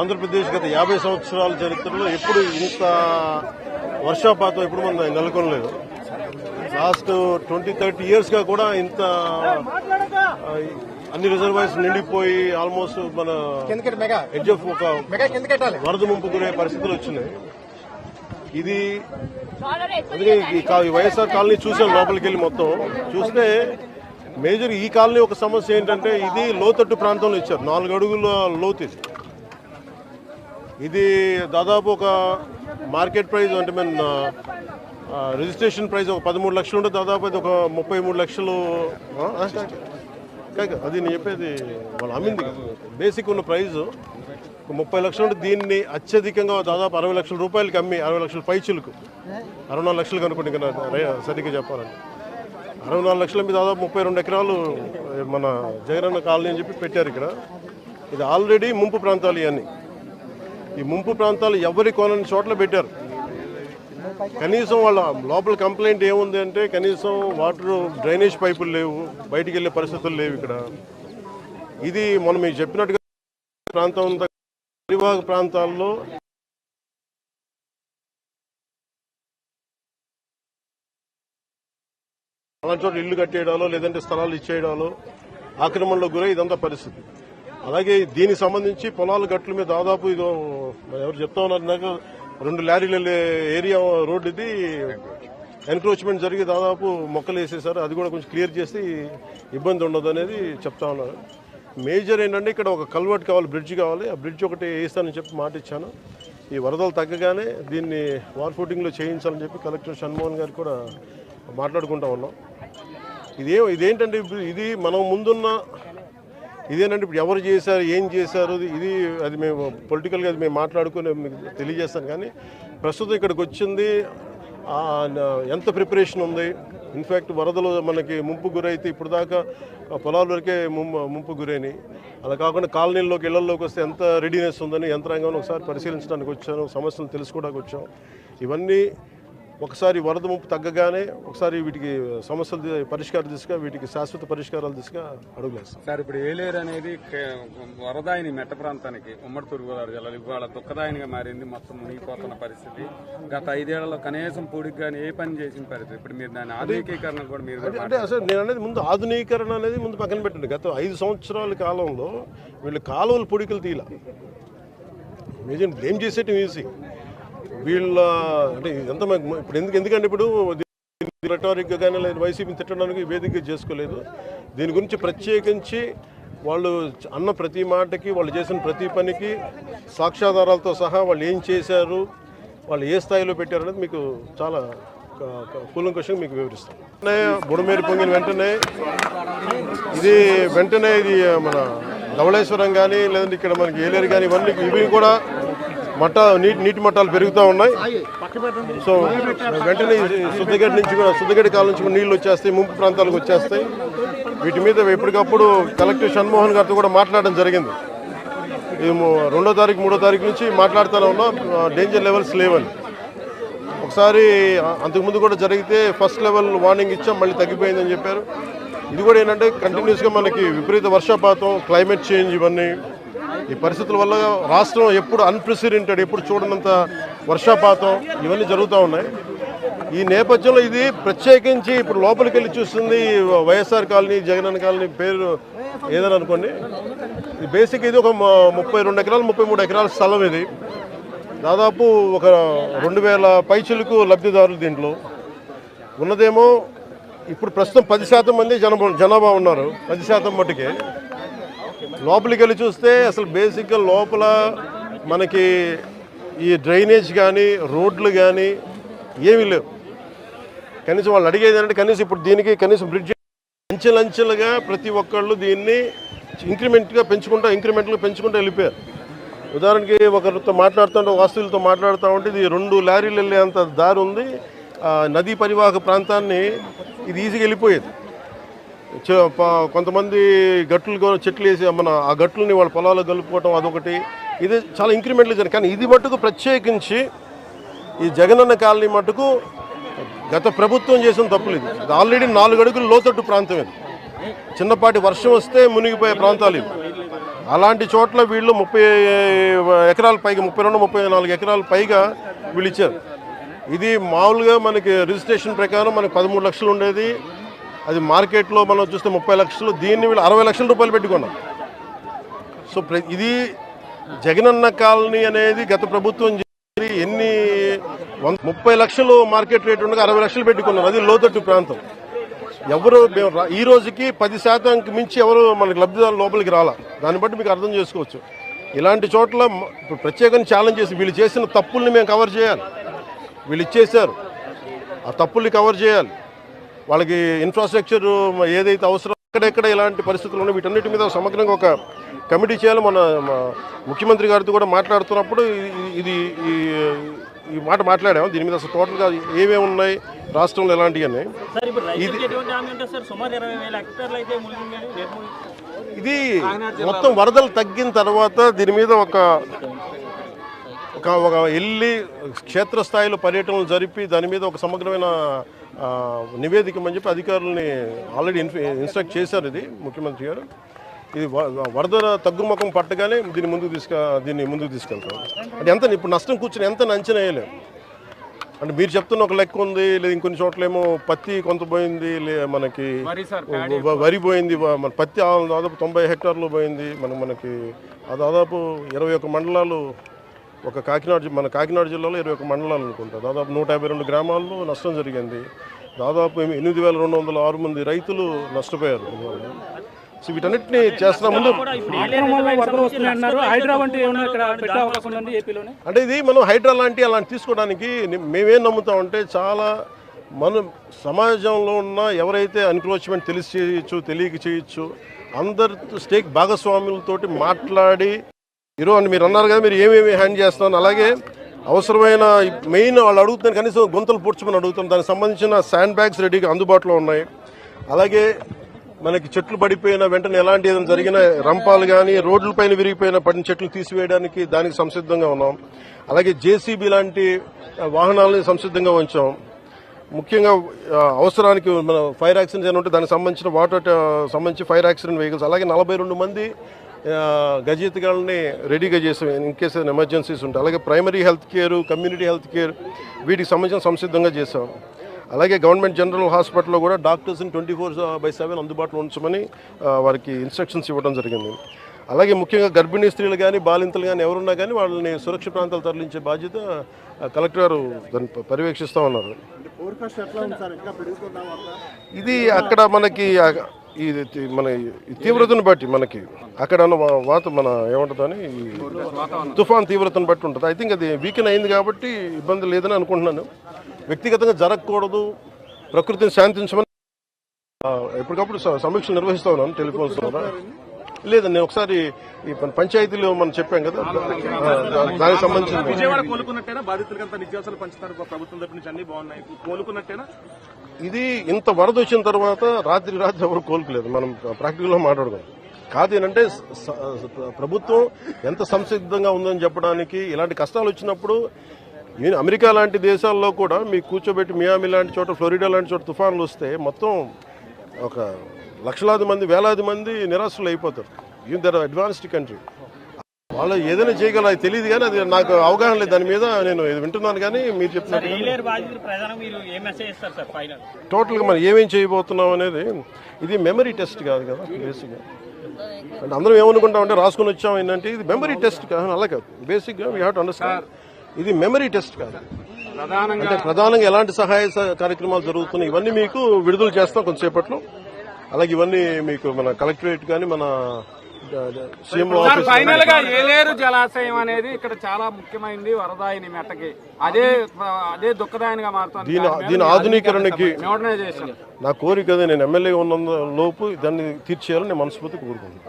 ఆంధ్రప్రదేశ్ గత యాభై సంవత్సరాల చరిత్రలో ఎప్పుడు ఇంత వర్షాపాతం ఎప్పుడు మనం నెలకొనలేదు. లాస్ట్ ట్వంటీ థర్టీ ఇయర్స్గా కూడా ఇంత అన్ని రిజర్వాయర్స్ నిండిపోయి ఆల్మోస్ట్ మన కిందకి మెగా. ఎడ్జ్ ఆఫ్ ఒక వరద ముంపు గురే పరిస్థితులు వచ్చినాయి. ఇది అందుకే ఈ వైఎస్ఆర్ కాలనీ చూసాం లోపలికి వెళ్ళి మొత్తం. చూస్తే మేజర్ ఈ కాలనీ ఒక సమస్య ఏంటంటే ఇది లోతట్టు ప్రాంతంలో ఇచ్చారు. నాలుగు అడుగుల లోతు ఇది. ఇది దాదాపు ఒక మార్కెట్ ప్రైస్ అంటే మేము రిజిస్ట్రేషన్ ప్రైస్ ఒక పదమూడు లక్షలు ఉంటే దాదాపు అది ఒక ముప్పై మూడు లక్షలు కాక, అది నేను చెప్పేది వాళ్ళు అమ్మింది బేసిక్ ఉన్న ప్రైజు ముప్పై లక్షలు ఉంటే దీన్ని అత్యధికంగా దాదాపు అరవై లక్షల రూపాయలకి అమ్మి అరవై లక్షల పైచులకు. అరవై నాలుగు లక్షలు కనుక్కోండి ఇంకా సరిగ్గా చెప్పాలంటే. అరవై నాలుగు లక్షల మీద దాదాపు ముప్పై రెండు ఎకరాలు మన జగనన్న కాలనీ అని చెప్పి పెట్టారు ఇక్కడ. ఇది ఆల్రెడీ ముంపు ప్రాంతాలు ఇవన్నీ. ఈ ముంపు ప్రాంతాలు ఎవరి కొనని చోట్ల పెట్టారు? కనీసం వాళ్ళ లోపల కంప్లైంట్ ఏముంది అంటే కనీసం వాటర్ డ్రైనేజ్ పైపులు లేవు బయటికి వెళ్ళే పరిస్థితులు లేవు ఇక్కడ. ఇది మనం మీకు చెప్పినట్టుగా ప్రాంతం అంతా పరివాహక ప్రాంతాల్లో అలాంటి చోట ఇల్లు కట్టేయడాలో లేదంటే స్థలాలు ఇచ్చేయడాలో ఆక్రమణలో గురై ఇదంతా పరిస్థితి. అలాగే దీనికి సంబంధించి పొలాల గట్ల మీద దాదాపు ఇదో ఎవరు చెప్తా ఉన్నారు నాకు రెండు లారీలు ఏరియా రోడ్ ఇది. ఎన్క్రోచ్మెంట్ జరిగి దాదాపు మొక్కలు వేసేసారు. అది కూడా కొంచెం క్లియర్ చేసి ఇబ్బంది ఉండదు అనేది చెప్తా ఉన్నారు. మేజర్ ఏంటంటే ఇక్కడ ఒక కల్వర్ట్ కావాలి బ్రిడ్జ్ కావాలి. ఆ బ్రిడ్జ్ ఒకటి వేస్తానని చెప్పి మాట ఇచ్చాను. ఈ వరదలు తగ్గగానే దీన్ని వార్ ఫుటింగ్లో చేయించాలని చెప్పి కలెక్టర్ షణ్మోహన్ గారు కూడా మాట్లాడుకుంటా ఉన్నాం. ఇదే ఇదేంటంటే ఇది మనం ముందున్న ఇదేనంటే ఇప్పుడు ఎవరు చేశారు ఏం చేశారు ఇది అది మేము పొలిటికల్గా అది మేము మాట్లాడుకుని మీకు తెలియజేస్తాను కానీ ప్రస్తుతం ఇక్కడికి వచ్చింది ఎంత ప్రిపరేషన్ ఉంది? ఇన్ఫ్యాక్ట్ వరదలు మనకి ముంపు గురైతే ఇప్పుడు దాకా పొలాల వరకే ముంపు ముంపు గురైనాయి. అలా కాకుండా కాలనీల్లోకి ఇళ్ళలోకి వస్తే ఎంత రెడీనెస్ ఉందని యంత్రాంగం ఒకసారి పరిశీలించడానికి వచ్చాను సమస్యలు తెలుసుకోవడానికి వచ్చాం. ఇవన్నీ ఒకసారి వరద ముప్పు తగ్గగానే ఒకసారి వీటికి సమస్యలు పరిష్కార దిశగా వీటికి శాశ్వత పరిష్కారాల దిశగా అడుగులేస్తాం సార్ ఇప్పుడు ఏలేరు అనేది వరదాయిని మెట్ట ప్రాంతానికి ఉమ్మడి తూర్పుగోదావరి జిల్లాలో ఇవాళ దుఃఖదాయినిగా మారింది. మొత్తం మునిగిపోతున్న పరిస్థితి. గత ఐదేళ్ళలో కనీసం పూడికి కానీ ఏ పని చేసిన పరిస్థితి? ఇప్పుడు మీరు దాని ఆధునికీకరణ కూడా మీరు అంటే అసలు నేను అనేది ముందు ఆధునీకరణ అనేది ముందు పక్కన పెట్టండి. గత ఐదు సంవత్సరాల కాలంలో వీళ్ళు కాలువలు పొడికలు తీల నిజం బ్లేమ్ చేసేటి ఈజీ వీళ్ళ అంటే ఇదంతా మాకు ఇప్పుడు ఎందుకు ఎందుకంటే ఇప్పుడు రెటారిక్ కానీ లేదా వైసీపీని తిట్టడానికి వేదిక చేసుకోలేదు. దీని గురించి ప్రత్యేకించి వాళ్ళు అన్న ప్రతి మాటకి వాళ్ళు చేసిన ప్రతి పనికి సాక్ష్యాధారాలతో సహా వాళ్ళు ఏం చేశారు వాళ్ళు ఏ స్థాయిలో పెట్టారు అనేది మీకు చాలా కూలంకషంగా మీకు వివరిస్తాను. వెంటనే బుడమేరు పొంగిన వెంటనే ఇది వెంటనే ఇది మన ధవళేశ్వరం కానీ లేదంటే ఇక్కడ మనకి ఏలేరు కానీ ఇవన్నీ ఇవి కూడా మట్ట నీటి నీటి మట్టాలు పెరుగుతూ ఉన్నాయి. సో వెంటనే ఈ శుద్ధగడ్డ నుంచి కూడా శుద్ధగడ్డ కాలం నుంచి కూడా నీళ్ళు వచ్చేస్తాయి ముంపు ప్రాంతాలకు వచ్చేస్తాయి. వీటి మీద ఎప్పటికప్పుడు కలెక్టర్ షణ్మోహన్ గారితో కూడా మాట్లాడడం జరిగింది. ఇది రెండో తారీఖు మూడో తారీఖు నుంచి మాట్లాడుతూనే ఉన్నాం. డేంజర్ లెవెల్స్ లేవని. ఒకసారి అంతకుముందు కూడా జరిగితే ఫస్ట్ లెవెల్ వార్నింగ్ ఇచ్చాం మళ్ళీ తగ్గిపోయిందని చెప్పారు. ఇది కూడా ఏంటంటే కంటిన్యూస్గా మనకి విపరీత వర్షపాతం క్లైమేట్ చేంజ్ ఇవన్నీ ఈ పరిస్థితుల వల్ల రాష్ట్రం ఎప్పుడు అన్ప్రెసిడెంటెడ్ ఎప్పుడు చూడనంత వర్షపాతం ఇవన్నీ జరుగుతూ ఉన్నాయి. ఈ నేపథ్యంలో ఇది ప్రత్యేకించి ఇప్పుడు లోపలికి వెళ్ళి చూస్తుంది వైఎస్ఆర్ కాలనీ జగనన్న కాలనీ పేరు ఏదని అనుకోండి. ఇది బేసిక్ ఇది ఒక ముప్పై రెండు ఎకరాలు ముప్పై మూడు ఎకరాల స్థలం ఇది. దాదాపు ఒక రెండు వేల పైచులకు లబ్ధిదారులు దీంట్లో. ఉన్నదేమో ఇప్పుడు ప్రస్తుతం పది శాతం మంది జనభా జనాభా ఉన్నారు. పది శాతం మట్టుకే. లోపలికి వెళ్ళి చూస్తే అసలు బేసిక్గా లోపల మనకి ఈ డ్రైనేజ్ కానీ రోడ్లు కానీ ఏమీ లేవు. కనీసం వాళ్ళు అడిగేది ఏంటంటే కనీసం ఇప్పుడు దీనికి కనీసం బ్రిడ్జ్ అంచెలంచెలుగా ప్రతి ఒక్కళ్ళు దీన్ని ఇంక్రిమెంట్గా పెంచుకుంటా ఇంక్రిమెంట్గా పెంచుకుంటూ వెళ్ళిపోయారు. ఉదాహరణకి ఒకరితో మాట్లాడుతుంటే వాస్తువులతో మాట్లాడుతూ ఉంటే ఇది రెండు లారీలు వెళ్ళేంత దారి ఉంది. ఆ నదీ పరివాహక ప్రాంతాన్ని ఇది ఈజీగా వెళ్ళిపోయేది. కొంతమంది గట్లు చెట్లు వేసి మన ఆ గట్లని వాళ్ళ పొలాల్లో కలుపుకోవటం అదొకటి. ఇది చాలా ఇంక్రిమెంట్లు జరిగింది. కానీ ఇది మట్టుకు ప్రత్యేకించి ఈ జగనన్న కాలనీ మట్టుకు గత ప్రభుత్వం చేసిన తప్పులు ఇది. ఇది ఆల్రెడీ నాలుగు అడుగులు లోతట్టు ప్రాంతం ఇది. చిన్నపాటి వర్షం వస్తే మునిగిపోయే ప్రాంతాలు ఇవి. అలాంటి చోట్ల వీళ్ళు ముప్పై ఎకరాల పైగా ముప్పై రెండు ముప్పై నాలుగు ఎకరాల పైగా వీళ్ళు ఇచ్చారు. ఇది మామూలుగా మనకి రిజిస్ట్రేషన్ ప్రకారం మనకి పదమూడు లక్షలు ఉండేది. అది మార్కెట్లో మనం చూస్తే ముప్పై లక్షలు దీన్ని వీళ్ళు అరవై లక్షల రూపాయలు పెట్టుకున్నాం సో ఇది జగనన్న కాలనీ అనేది గత ప్రభుత్వం చేసి ఎన్ని ముప్పై లక్షలు మార్కెట్ రేట్ ఉండగా అరవై లక్షలు పెట్టుకున్నారు. అది లోతట్టు ప్రాంతం. ఎవరు మేము రా- ఈ రోజుకి పది శాతంకి మించి ఎవరు మనకి లబ్ధిదారులు లోపలికి రాలా. దాన్ని బట్టి మీకు అర్థం చేసుకోవచ్చు. ఇలాంటి చోట్ల ఇప్పుడు ప్రత్యేకంగా ఛాలెంజ్ చేసి వీళ్ళు చేసిన తప్పుల్ని మేము కవర్ చేయాలి. వీళ్ళు ఇచ్చేశారు. ఆ తప్పుల్ని కవర్ చేయాలి. వాళ్ళకి ఇన్ఫ్రాస్ట్రక్చర్ ఏదైతే అవసరం ఎక్కడెక్కడ ఇలాంటి పరిస్థితులు ఉన్నాయి వీటన్నిటి మీద సమగ్రంగా ఒక కమిటీ చేయాలి. మన ముఖ్యమంత్రి గారితో కూడా మాట్లాడుతున్నప్పుడు ఇది- ఇది ఈ మాట మాట్లాడాము. దీని మీద అసలు టోటల్గా ఏమేమి ఉన్నాయి రాష్ట్రంలో ఎలాంటివి ఉన్నాయి సార్ ఇప్పుడు రైతులకు ఎటువంటి హామీ ఉంటుంది సార్? సుమారు ఇరవై వేల హెక్టార్లు అయితే మునిగిందని రేపు ఇది మొత్తం వరదలు తగ్గిన తర్వాత దీని మీద ఒక ఒక ఒక వెళ్ళి క్షేత్రస్థాయిలో పర్యటనలు జరిపి దాని మీద ఒక సమగ్రమైన నివేదిక అని చెప్పి అధికారులని ఆల్రెడీ ఇన్ఫ ఇన్స్ట్రక్ట్ చేశారు ఇది ముఖ్యమంత్రి గారు. ఇది వరద తగ్గుముఖం పట్టగానే దీన్ని ముందుకు తీసుక దీన్ని ముందుకు తీసుకెళ్తాం అంటే ఎంత ఇప్పుడు నష్టం కూర్చొని ఎంత అంచనా వేయలేము అంటే మీరు చెప్తున్న ఒక లెక్క ఉంది లేదా ఇంకొన్ని చోట్లేమో పత్తి కొంత పోయింది లే మనకి వరి పోయింది మన పత్తి దాదాపు తొంభై హెక్టార్లు పోయింది మన మనకి ఆ దాదాపు ఇరవై మండలాలు ఒక కాకినాడ మన కాకినాడ జిల్లాలో ఇరవై ఒక్క మండలాలు అనుకుంటా. దాదాపు నూట యాభై రెండు గ్రామాల్లో నష్టం జరిగింది. దాదాపు ఎనిమిది వేల రెండు వందల ఆరు మంది రైతులు నష్టపోయారు. సో వీటన్నిటిని చేస్తున్న ముందు అంటే ఇది మనం హైడ్రా లాంటి అలాంటి తీసుకోవడానికి మేమేం నమ్ముతామంటే చాలా మనం సమాజంలో ఉన్న ఎవరైతే అన్క్రోచ్మెంట్ తెలిసి చేయొచ్చు తెలియక చేయొచ్చు అందరి స్టేక్ భాగస్వాములతోటి మాట్లాడి ఈరోజు మీరు అన్నారు కదా మీరు ఏమేమి హ్యాండ్ చేస్తున్నాను అలాగే అవసరమైన మెయిన్ వాళ్ళు అడుగుతున్నారు కనీసం గుంతలు పూడ్చమని అడుగుతాం దానికి సంబంధించిన శాండ్ బ్యాగ్స్ రెడీగా అందుబాటులో ఉన్నాయి. అలాగే మనకి చెట్లు పడిపోయిన వెంటనే ఎలాంటి ఏదైనా జరిగిన రంపాలు కానీ రోడ్లపైన విరిగిపోయిన పడిన చెట్లు తీసివేయడానికి దానికి సంసిద్ధంగా ఉన్నాం. అలాగే జేసీబీ లాంటి వాహనాలని సంసిద్ధంగా ఉంచాం. ముఖ్యంగా అవసరానికి మన ఫైర్ యాక్సిడెంట్స్ ఏమైనా ఉంటే దానికి సంబంధించిన వాటర్ సంబంధించి ఫైర్ యాక్సిడెంట్ వెహికల్స్ అలాగే నలభై రెండు మంది గజయితగాళ్ళని రెడీగా చేసాం. ఇన్ కేస్ ఏదైనా ఎమర్జెన్సీస్ ఉంటాయి అలాగే primary health care community health care వీటికి సంబంధించిన సంసిద్ధంగా చేసాం. అలాగే గవర్నమెంట్ జనరల్ హాస్పిటల్లో కూడా డాక్టర్స్ని ట్వంటీ ఫోర్ బై సెవెన్ అందుబాటులో ఉంచమని వారికి ఇన్స్ట్రక్షన్స్ ఇవ్వడం జరిగింది. అలాగే ముఖ్యంగా గర్భిణీ స్త్రీలు కానీ బాలింతలు కానీ ఎవరున్నా కానీ వాళ్ళని సురక్షిత ప్రాంతాలు తరలించే బాధ్యత కలెక్టర్ గారు దాన్ని పర్యవేక్షిస్తూ ఉన్నారు. ఇది అక్కడ మనకి ఇది మన తీవ్రతను బట్టి మనకి అక్కడ ఉన్న వాత మన ఏమంటుందని తుఫాన్ తీవ్రతను బట్టి ఉంటుంది. ఐ థింక్ అది వీకెన్ అయింది కాబట్టి ఇబ్బంది లేదని అనుకుంటున్నాను. వ్యక్తిగతంగా జరగకూడదు. ప్రకృతిని శాంతించమని ఎప్పటికప్పుడు సమీక్ష సమీక్షలు నిర్వహిస్తూ ఉన్నాను టెలిఫోన్స్ ద్వారా. లేదండి నేను ఒకసారి ఈ పంచాయతీలో మనం చెప్పాం కదా దానికి సంబంధించిన విజయవాడ కోలుకున్నట్టేనా? బాధితులకంతా నిత్యావసరాలు పంచుతారు ప్రభుత్వం తరపు నుంచి అన్ని బాగున్నాయి. కోలుకున్నట్టేనా? ఇది ఇంత వరద వచ్చిన తర్వాత రాత్రి రాత్రి ఎవరు కోలుకోలేదు. మనం ప్రాక్టికల్గా మాట్లాడుకోం కాదు ఏంటంటే ప్రభుత్వం ఎంత సంసిద్ధంగా ఉందని చెప్పడానికి ఇలాంటి కష్టాలు వచ్చినప్పుడు అమెరికా లాంటి దేశాల్లో కూడా మీకు కూర్చోబెట్టి మియామి లాంటి చోట ఫ్లోరిడా లాంటి చోట తుఫాన్లు వస్తే మొత్తం ఒక లక్షలాది మంది వేలాది మంది నిరాశలు అయిపోతారు. ఇన్ దర్ అడ్వాన్స్డ్ కంట్రీ వాళ్ళు ఏదైనా చేయగల అది తెలియదు కానీ అది నాకు అవగాహన లేదు. దాని మీద నేను ఇది వింటున్నాను కానీ మీరు చెప్పినట్టు రైలేరు బాధితులు ప్రధానం మీరు ఏ మెసేజ్ ఇస్తారు సార్ ఫైనల్ టోటల్గా మనం ఏమేం చేయబోతున్నాం అనేది ఇది మెమరీ టెస్ట్ కాదు కదా బేసిక్గా అంటే అందరం ఏమనుకుంటాం అంటే రాసుకొని వచ్చాం ఏంటంటే ఇది మెమరీ టెస్ట్ కాదు అలా కాదు. బేసిక్గా వీ హ్యావ్ టు అండర్స్టాండ్ ఇది మెమరీ టెస్ట్ కాదు. ప్రధానంగా అంటే ప్రధానంగా ఎలాంటి సహాయ కార్యక్రమాలు జరుగుతున్నాయి? ఇవన్నీ మీకు విడుదల చేస్తాం కొంతసేపట్లో. అలాగే ఇవన్నీ మీకు మన కలెక్టరేట్ కానీ మన ఫైనల్గా ఏలేరు జలాశయం అనేది ఇక్కడ చాలా ముఖ్యమైనది వరదాయిని మెట్టకి. అదే అదే దుఃఖదాయనిగా మారుతుంది. దీని దీని ఆధునీకరణకి నా కోరిక నేను ఎమ్మెల్యే ఉన్న లోపు దాన్ని తీర్చేయాలని నేను మనస్ఫూర్తి కోరుకుంటున్నాను.